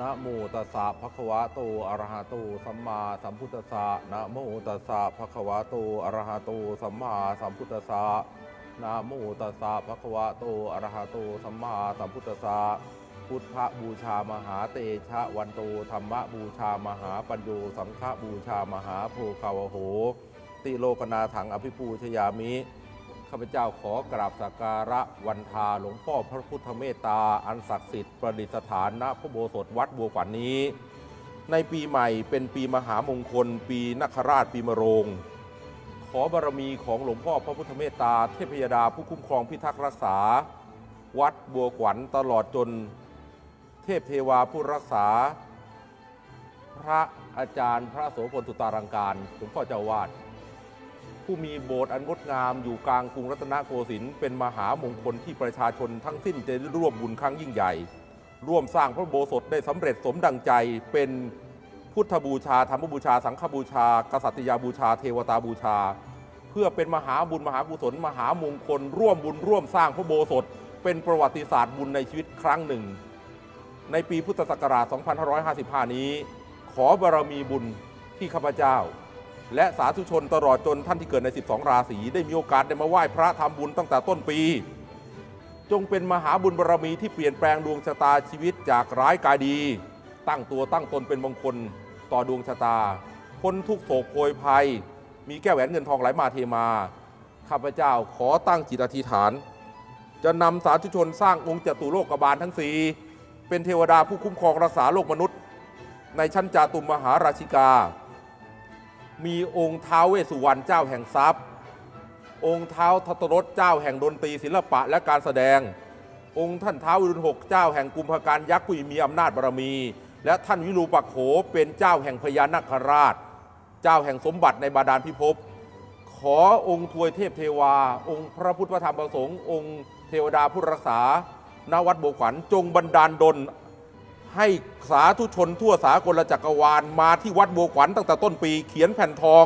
นะโมตัสสะภะคะวะโตอะระหะโตสัมมาสัมพุทธัสสะนะโมตัสสะภะคะวะโตอะระหะโตสัมมาสัมพุทธัสสะนะโมตัสสะภะคะวะโตอะระหะโตสัมมาสัมพุทธัสสะพุทธบูชามหาเตชะวันโตธรรมบูชามหาปัญโยสังฆบูชามหาโพคาวโห ติโลกนาถังอภิปูชยามิ ข้าพเจ้าขอกราบสักการะวันทาหลวงพ่อพระพุทธเมตตา อันศักดิ์สิทธิ์ประดิษฐานณพระโบสถวัดบัวขวัญนนี้ ในปีใหม่เป็นปีมหามงคล ปีนักราชปีมะโรง ขอบารมีของหลวงพ่อพระพุทธเมตตา เทพยดาผู้คุ้มครองพิทักษ์รักษา วัดบัวขวัญตลอดจน เทพเทวาผู้รักษา พระอาจารย์พระโสพลสุตารังการหลวงพ่อเจ้าวาด ผู้มีโบสถ์อันงดงามอยู่กลางกรุงรัตนโกสินทร์เป็นมหามงคลที่ประชาชนทั้งสิ้นจะร่วมบุญครั้งยิ่งใหญ่ ร่วมสร้างพระโบสถได้สำเร็จสมดังใจเป็นพุทธบูชาธรรมบูชา สังฆบูชา กษัตริยาบูชา เทวตาบูชา เพื่อเป็นมหาบุญมหากุศล มหามงคล ร่วมบุญร่วมสร้างพระโบสถเป็นประวัติศาสตร์บุญในชีวิตครั้งหนึ่ง ในปีพุทธศักราช 2555 นี้ ขอบารมีบุญที่ข้าพเจ้า และสาธุชนตลอดจนท่านที่เกิดใน 12 ราศีได้มีโอกาสได้มาไหว้พระทำบุญตั้งแต่ต้นปี จงเป็นมหาบุญบารมีที่เปลี่ยนแปลงดวงชะตาชีวิตจากร้ายกายดี ตั้งตัวตั้งตนเป็นมงคลต่อดวงชะตาพ้นทุกโศกโพยภัย มีแก้วแหวนเงินทองไหลมาเทมา ข้าพเจ้าขอตั้งจิตอธิษฐาน จะนำสาธุชนสร้างองค์จตุโลกบาลทั้งสี่เป็นเทวดาผู้คุ้มครองรักษาโลกมนุษย์ ในชั้นจาตุมมหาราชิกา มีองค์ท้าวเวสุวรรณเจ้าแห่งทรัพย์ องค์เท้าทัตตรสเจ้าแห่งดนตรีศิลปะและการแสดง องค์ท่านเท้าวิรุณหกเจ้าแห่งกุมภการยักษ์ผู้มีอำนาจบารมี และท่านวิรูปักโขเป็นเจ้าแห่งพญานาคราช เจ้าแห่งสมบัติในบาดาลพิภพขอองค์ทวยเทพเทวา องค์พระพุทธธรรมประสงค์องค์เทวดาผู้รักษาณวัดโบวขวัญจงบันดาลดล ให้สาธุชนทั่วสากลจักรวาลมาที่วัดบัวขวัญตั้งแต่ต้นปี เขียนแผ่นทอง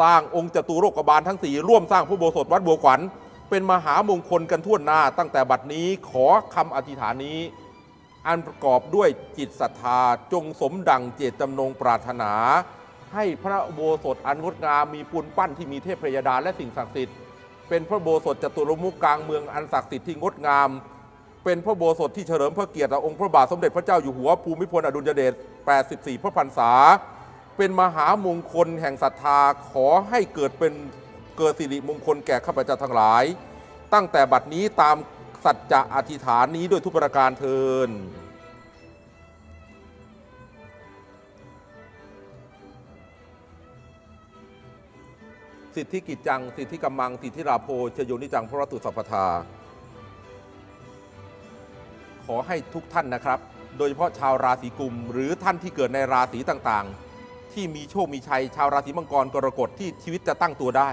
สร้างองค์จตุโลกบาลทั้งสี่ร่วมสร้างพระโบสถวัดบัวขวัญ เป็นมหามงคลกันทั่วหน้า ตั้งแต่บัดนี้ขอคำอธิษฐานนี้ อันประกอบด้วยจิตศรัทธาจงสมดังเจตจำนงปรารถนา ให้พระโบสถอันงดงามมีปูนปั้นที่มีเทพพยดาและสิ่งศักดิ์สิทธิ์เป็นพระโบสถจตุรมุขกลางเมืองอันศักดิ์สิทธิ์ที่งดงาม เป็นพระโบสถที่เฉลิมพระเกียรติอองค์พระบาทสมเด็จพระเจ้าอยู่หัวภูมิพลอดุลยเดช 84 พระพรรษา เป็นมหามงคลแห่งศรัทธาขอให้เกิดเป็นเกิดสิริมงคลแก่ข้าพเจ้าทั้งหลาย ตั้งแต่บัดนี้ตามสัจจะอธิษฐานนี้ด้วยทุกประการเทินสิทธิกิจจัง สิทธิกำมัง สิทธิราโพชโยนิจังพระรัตุสัพพทา ขอให้ทุกท่านนะครับ โดยเฉพาะชาวราศีกุม หรือท่านที่เกิดในราศีต่างๆ ที่มีโชคมีชัย ชาวราศีมังกรกรกฎที่ชีวิตจะตั้งตัวได้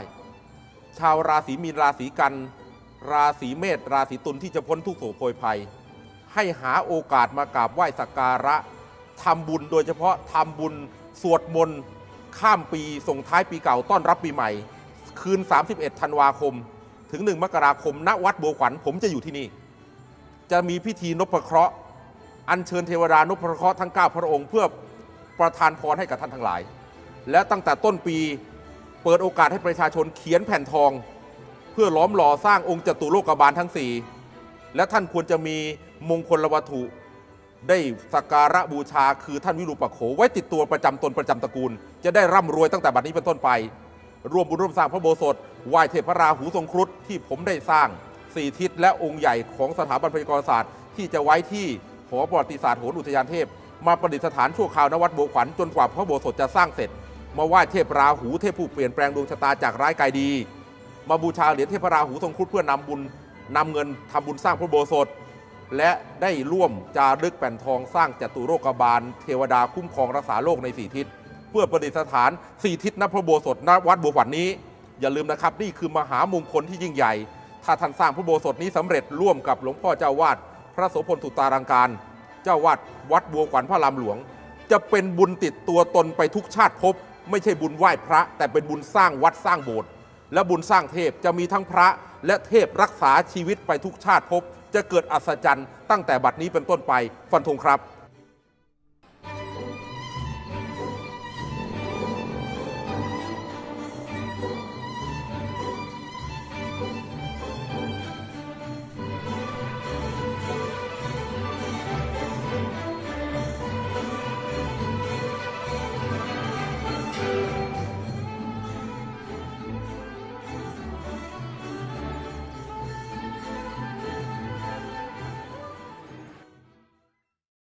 ชาวราศีมีนราศีกัน ราศีเมษราศีตุลที่จะพ้นทุกโศกโพยภัย ให้หาโอกาสมากราบไหว้สักการะทำบุญโดยเฉพาะทำบุญสวดมนต์ข้ามปีส่งท้ายปีเก่าต้อนรับปีใหม่ คืน 31 ธันวาคม ถึง 1 มกราคมณวัดบัวขวัญผมจะอยู่ที่นี่ จะมีพิธีนพเคราะห์ อัญเชิญเทวดานพเคราะห์ทั้ง 9 พระองค์ เพื่อประทานพรให้กับท่านทั้งหลาย และตั้งแต่ต้นปีเปิดโอกาสให้ประชาชนเขียนแผ่นทอง เพื่อล้อมหล่อสร้างองค์จตุโลกบาลทั้ง 4 และท่านควรจะมีมงคลวัตถุ ได้สักการะบูชาคือท่านวิรูปโข ไว้ติดตัวประจำตนประจำตระกูล จะได้ร่ำรวยตั้งแต่บัดนี้เป็นต้นไป ร่วมบุญร่วมสร้างพระโบสถไหว้เทพพระราหูทรงครุฑที่ผมได้สร้าง สี่ทิศและองค์ใหญ่ของสถาบันพยากรศาสตร์ ที่จะไว้ที่หอประวัติศาสตร์โหนอุทยานเทพ มาประดิษฐานชั่วคราวณวัดบัวขวัญจนกว่าพระโบสถจะสร้างเสร็จ มาไหว้เทพราหูเทพผู้เปลี่ยนแปลงดวงชะตาจากร้ายกายดี มาบูชาเหรียญเทพราหูทรงครุฑเพื่อนำบุญนำเงินทำบุญสร้างพระโบสถและได้ร่วมจารึกแผ่นทองสร้างจตุโลกบาล เทวดาคุ้มครองรักษาโลกในสี่ทิศ เพื่อประดิษฐานสี่ทิศนพระโบสถณวัดบัวขวัญนี้ อย่าลืมนะครับ นี่คือมหามงคลที่ยิ่งใหญ่ ถ้าท่านสร้างพระโบสถนี้สำเร็จร่วมกับหลวงพ่อเจ้าวาดพระโสพลตุตารังการ เจ้าวาดวัดบัวขวัญพระรามหลวง จะเป็นบุญติดตัวตนไปทุกชาติภพไม่ใช่บุญไหว้พระ แต่เป็นบุญสร้างวัดสร้างโบสถ์และบุญสร้างเทพจะมีทั้งพระและเทพรักษาชีวิตไปทุกชาติภพจะเกิดอัศจรรย์ตั้งแต่บัดนี้เป็นต้นไปฟันธงครับ